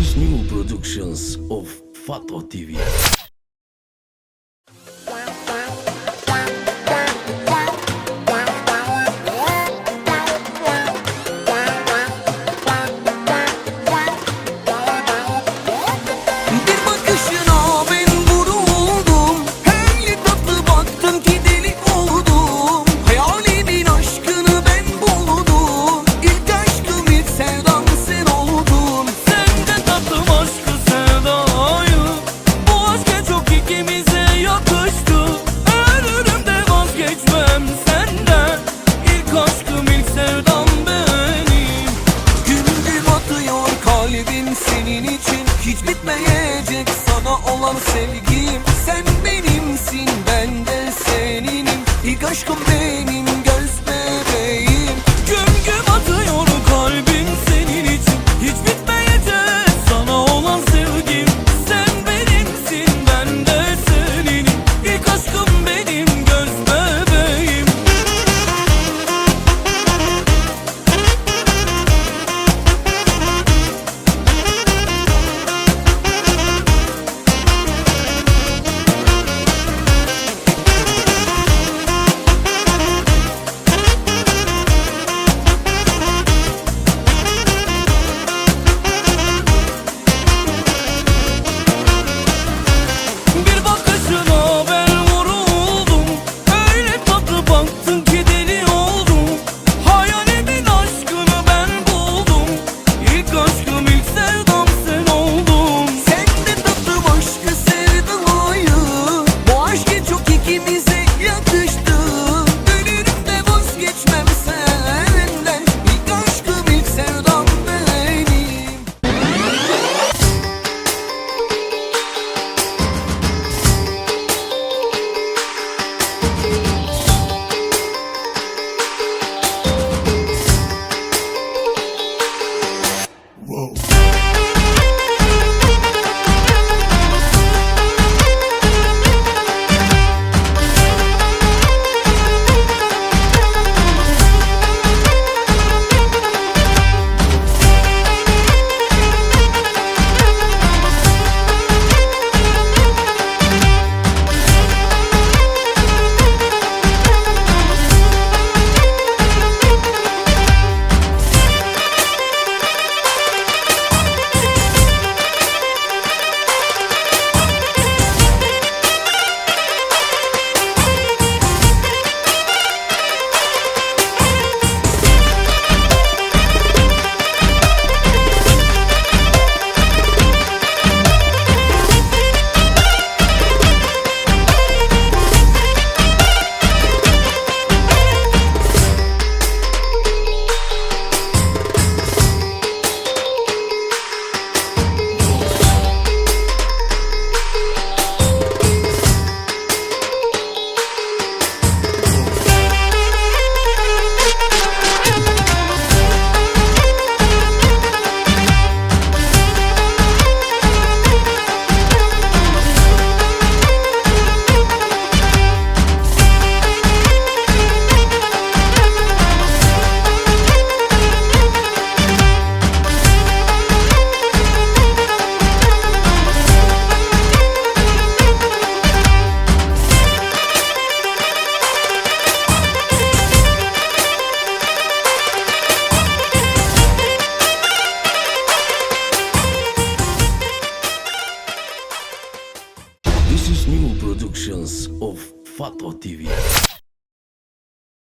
This new productions of Fato TV. bitmeyecek sana olan sevgim. Sen benimsin ben de seninim. İlk aşkım benim productions of Fato TV.